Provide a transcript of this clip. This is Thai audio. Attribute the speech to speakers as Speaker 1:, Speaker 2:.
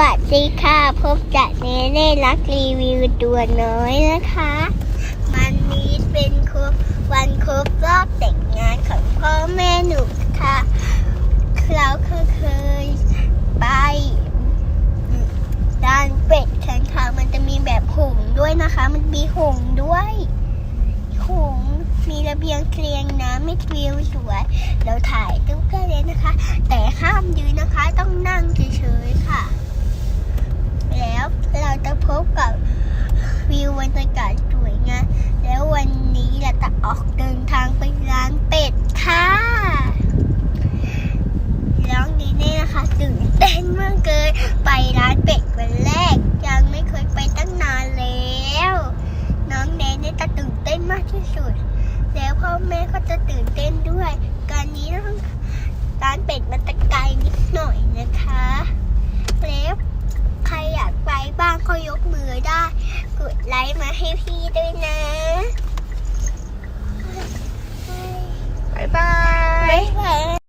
Speaker 1: วัสดีค่ะ พบกับเนเน่รักรีวิวตัวน้อยนะคะมันนี้เป็นครบวันครบรอบแต่งงานของพ่อแม่หนูค่ะ เราเคยเคยไปด้านเป็ดกันค่ะ มันจะมีแบบหงด้วยนะคะ มันมีหงด้วยหงมีระเบียงเคลียงน้ำไม่วิวสวย เราถ่ายรูปได้เลยนะคะ พบกับวิวบรรยากาศสวยงามแล้ววันนี้เราจะออกเดินทางไปร้านเป็ดค่ะแล้วนี้เนี่ยนะคะตื่นเต้นมากเกินไปร้านเป็ดวันแรก ยังไม่เคยไปตั้งนานแล้ว น้องเนเนี่ยจะตื่นเต้นมากที่สุด แล้วพ่อแม่ก็จะตื่นเต้นด้วย การนี้ต้อง ได้ กดไลค์มาให้พี่ด้วยนะ